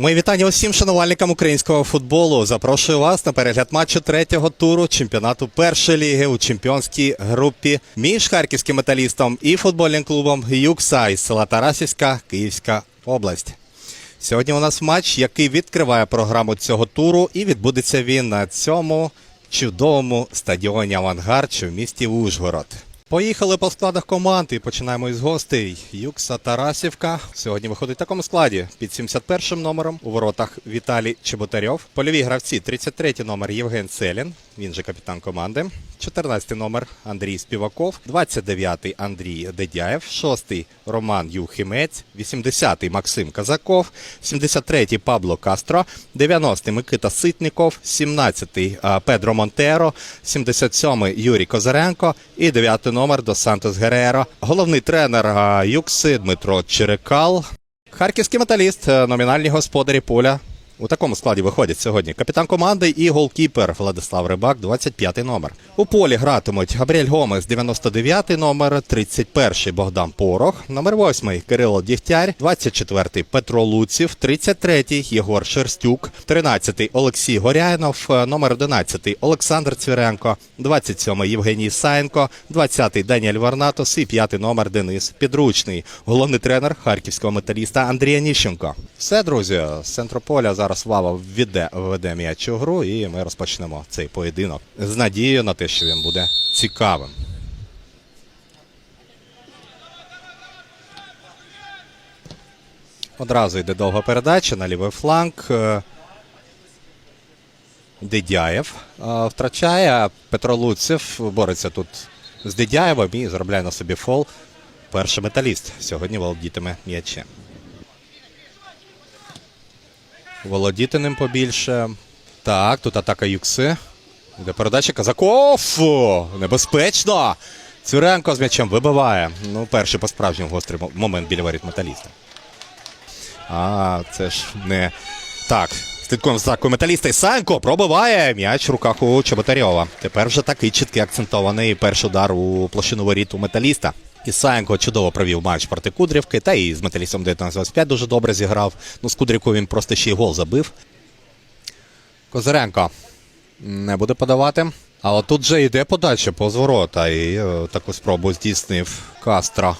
Мої вітання усім шанувальникам українського футболу. Запрошую вас на перегляд матчу третього туру чемпіонату першої ліги у чемпіонській групі між харківським металістом і футбольним клубом Юкса із села Тарасівська, Київська область. Сьогодні у нас матч, який відкриває програму цього туру, і відбудеться він на цьому чудовому стадіоні Авангард, що в місті Ужгород. Поїхали по складах команд і починаємо із гостей. Юкса Тарасівка. Сьогодні виходить в такому складі під 71 номером у воротах Віталій Чеботарьов. Польові гравці 33 номер Євген Селін, він же капітан команди. 14 номер Андрій Співаков, 29 Андрій Дедяєв, 6 Роман Юхимець, 80 Максим Казаков, 73 Пабло Кастро, 90 Микита Ситников, 17 а, Педро Монтеро, 77 Юрій Козаренко і 9 номер Дос Сантос Гереро. Головний тренер Юкси Дмитро Черекал. Харківський металіст, номінальні господарі поля. У такому складі виходять сьогодні капітан команди і голкіпер Владислав Рибак, 25 номер. У полі гратимуть Габріель Гомес, 99 номер, 31 Богдан Порох, номер 8 Кирило Дігтяр, 24 Петро Луців, 33 Єгор Шерстюк, 13 Олексій Горяйнов, номер 11 Олександр Цвіренко, 27 Євгеній Саєнко, 20 Даніель Варнатос і 5 номер Денис Підручний. Головний тренер харківського металіста Андрія Ніщенко. Все, друзі, з центру поля зараз Вава введе, введе м'яч гру, і ми розпочнемо цей поєдинок з надією на те, що він буде цікавим. Одразу йде довга передача на лівий фланг. Е, Дедяєв е, втрачає. Петро Луцев бореться тут з Дедяєвим і заробляє на собі фол. Перший металіст сьогодні володітиме м'ячем. Володіти ним побільше. Так, тут атака Юкси. Де передача Казаков. Небезпечно. Цюренко з м'ячем вибиває. Ну, перший по-справжньому гострий момент біля воріт металіста. А, це ж не. Так. Слідкуємо за металіста. Ісаєнко пробиває м'яч в руках у Чеботарьова. Тепер вже такий чіткий акцентований перший удар у площину воріт у металіста. Ісаєнко чудово провів матч проти Кудрівки, та і з металістом 19-25 дуже добре зіграв. Ну, з Кудрівкою він просто ще й гол забив. Козиренко не буде подавати. А от тут же йде подача по зворота. І е, таку спробу здійснив Кастро.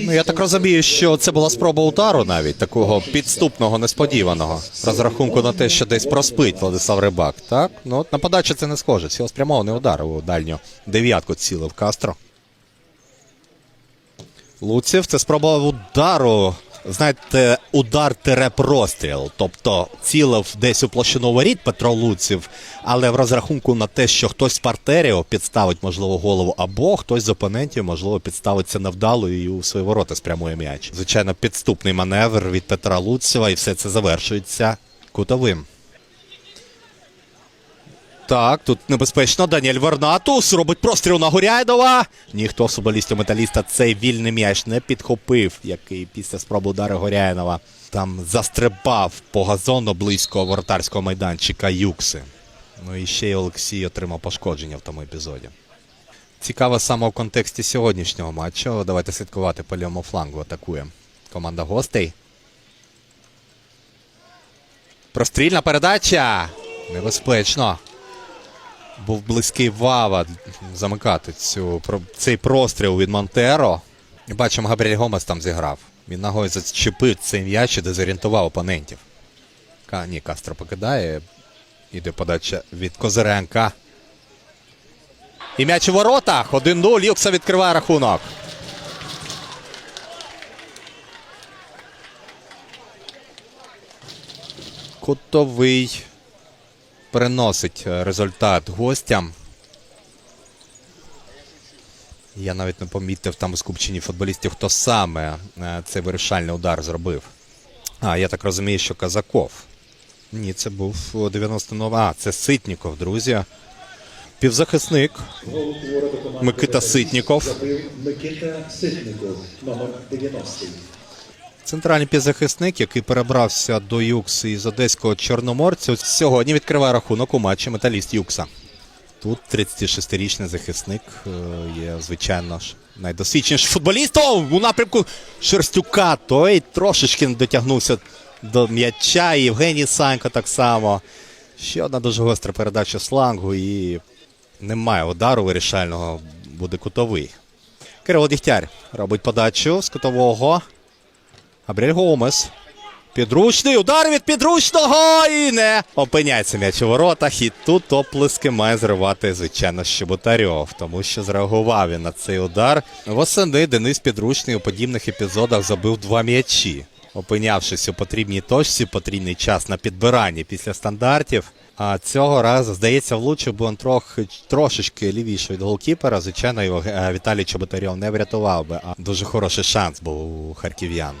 Ну, я так розумію, що це була спроба удару навіть такого підступного, несподіваного. Розрахунку на те, що десь проспить Владислав Рибак. Так? Ну, от на подачу це не схоже. Цілеспрямований удар у дальню дев'ятку цілив Кастро. Луців це спроба удару. Знаєте, удар тире простріл. Тобто цілив десь у площину воріт Петро Луців, але в розрахунку на те, що хтось з партерів підставить, можливо, голову, або хтось з опонентів, можливо, підставиться невдало і у свої ворота спрямує м'яч. Звичайно, підступний маневр від Петра Луцева, і все це завершується кутовим. Так, тут небезпечно. Даніель Варнатус робить простріл на Горяйдова. Ніхто з футболістів металіста цей вільний м'яч не підхопив, який після спроби удару Горяйнова там застрибав по газону близько воротарського майданчика Юкси. Ну і ще й Олексій отримав пошкодження в тому епізоді. Цікаво саме в контексті сьогоднішнього матчу. Давайте слідкувати по лівому флангу. Атакує команда гостей. Прострільна передача. Небезпечно. Був близький Вава замикати цю, цей простріл від Монтеро. Бачимо, Габріель Гомес там зіграв. Він ногою зачепив цей м'яч і дезорієнтував опонентів. Ка, ні, Кастро покидає. Іде подача від Козиренка. І м'яч у воротах. 1-0. Юкса відкриває рахунок. Кутовий приносить е, результат гостям. Я навіть не помітив там у скупченні футболістів, хто саме е, цей вирішальний удар зробив. А, я так розумію, що Казаков. Ні, це був 99. А, це Ситніков, друзі. Півзахисник. Микита Ситніков. Микита Ситников, номер 90. Центральний півзахисник, який перебрався до Юкси із одеського Чорноморця, сьогодні відкриває рахунок у матчі Металіст Юкса. Тут 36-річний захисник е, є, звичайно ж, найдосвідченішим футболістом у напрямку Шерстюка. Той трошечки дотягнувся до м'яча. Євгеній Санько так само. Ще одна дуже гостра передача слангу і немає удару вирішального, буде кутовий. Кирило Дігтяр робить подачу з кутового. Габріель Гомес. Підручний удар від підручного і не опиняється м'яч у воротах. І тут оплески має зривати, звичайно, Щеботарьов, тому що зреагував він на цей удар. Восени Денис Підручний у подібних епізодах забив два м'ячі. Опинявшись у потрібній точці, потрібний час на підбиранні після стандартів. А цього разу, здається, влучив би він трохи трошечки лівіше від голкіпера. Звичайно, його е, Віталій Чоботарьов не врятував би, а дуже хороший шанс був у харків'ян.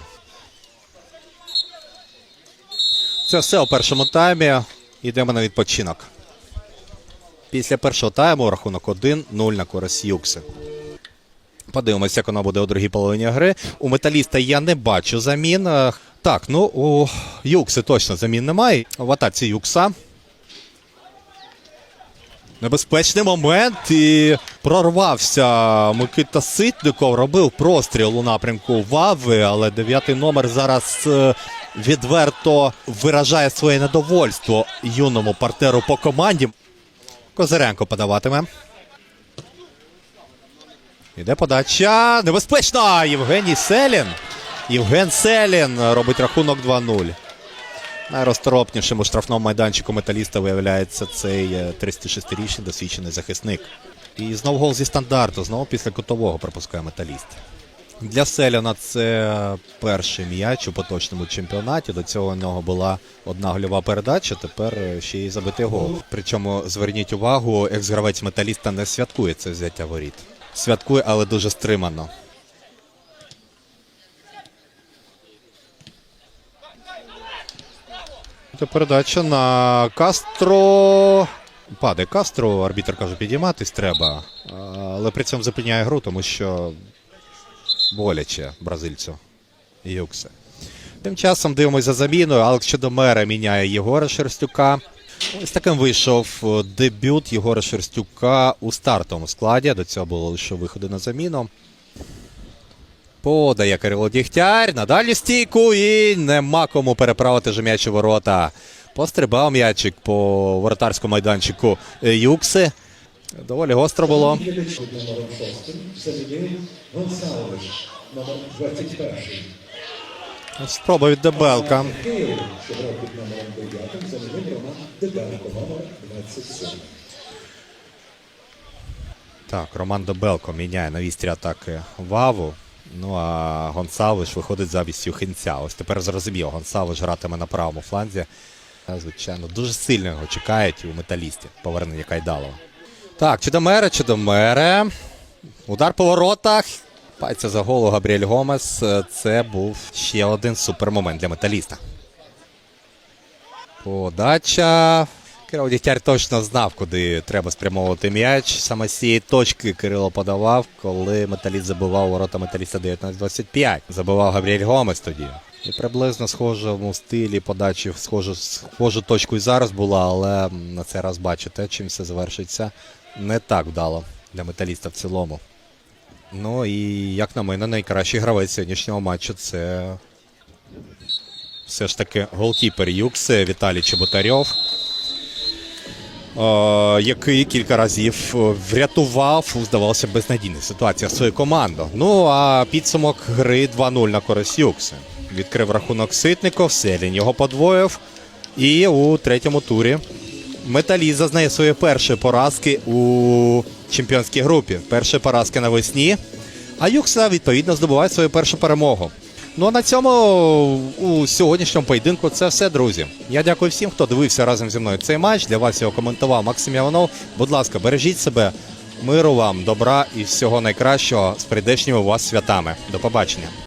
Це все у першому таймі. Йдемо на відпочинок. Після першого тайму рахунок 1-0 на користь Юкси. Подивимося, як воно буде у другій половині гри. У металіста я не бачу замін. Е, Так, ну у Юкси точно замін немає. В атаці Юкса. Небезпечний момент і прорвався Микита Ситников, робив простріл у напрямку Вави, але дев'ятий номер зараз е, відверто виражає своє недовольство юному партнеру по команді. Козиренко подаватиме. Іде подача. Небезпечна! Євгеній Селін. Євген Селін робить рахунок 2-0. Найрозторопнішим у штрафному майданчику металіста виявляється цей е, 36-річний досвідчений захисник. І знову гол зі стандарту, знову після кутового пропускає металіст. Для Селяна це перший м'яч у поточному чемпіонаті. До цього у нього була одна гольова передача, тепер ще й забитий гол. Причому зверніть увагу, екс-гравець металіста не святкує це взяття воріт. Святкує, але дуже стримано. Це передача на Кастро. Падає Кастро, арбітр каже, підійматись треба. Але при цьому зупиняє гру, тому що боляче бразильцю Юксе. Тим часом дивимося за заміною. Алекс Чудомера міняє Єгора Шерстюка. Ось таким вийшов е, дебют Єгора Шерстюка у стартовому складі. До цього було лише виходи на заміну. Подає Кирило Дігтяр на дальню стійку і нема кому переправити же м'яч у ворота. Пострибав м'ячик по воротарському майданчику е, Юкси. Доволі гостро було. Ілліч під номером 6 замінив Гонсалович, Спроба від Дебелка. Що грав під номером 9, замінив Роман Дебенко, номер 27. Так, Роман Дебелко міняє на вістрі атаки Ваву. Ну а Гонсалвиш виходить замість Юхинця. Ось тепер зрозуміло, Гонсалвиш гратиме на правому фланзі. Звичайно, дуже сильно його чекають у металісті повернення Кайдалова. Так, Чудомере, Чудомере. Удар по воротах. Пайця за голу Габріель Гомес. Е, Це був ще один супермомент для металіста. Подача. Кирило Дігтяр точно знав, куди треба спрямовувати м'яч. Саме з цієї точки Кирило подавав, коли металіст забивав ворота металіста 19-25. Забивав Габріель Гомес тоді. І приблизно схожому стилі подачі схожу, схожу точку і зараз була, але на цей раз бачите, чим все завершиться не так вдало для металіста в цілому. Ну і як на мене, найкращий гравець сьогоднішнього матчу це все ж таки голкіпер Юкси Віталій Чеботарьов, який кілька разів врятував, здавалося, безнадійну ситуацію свою команду. Ну а підсумок гри 2-0 на користь Юкси. Відкрив рахунок Ситников, Селін його подвоїв. І у третьому турі Металіст зазнає свої перші поразки у чемпіонській групі. Перші поразки навесні. А Юкса, відповідно, здобуває свою першу перемогу. Ну а на цьому у сьогоднішньому поєдинку це все, друзі. Я дякую всім, хто дивився разом зі мною цей матч. Для вас його коментував Максим Яванов. Будь ласка, бережіть себе, миру вам, добра і всього найкращого з прийдешніми вас святами. До побачення.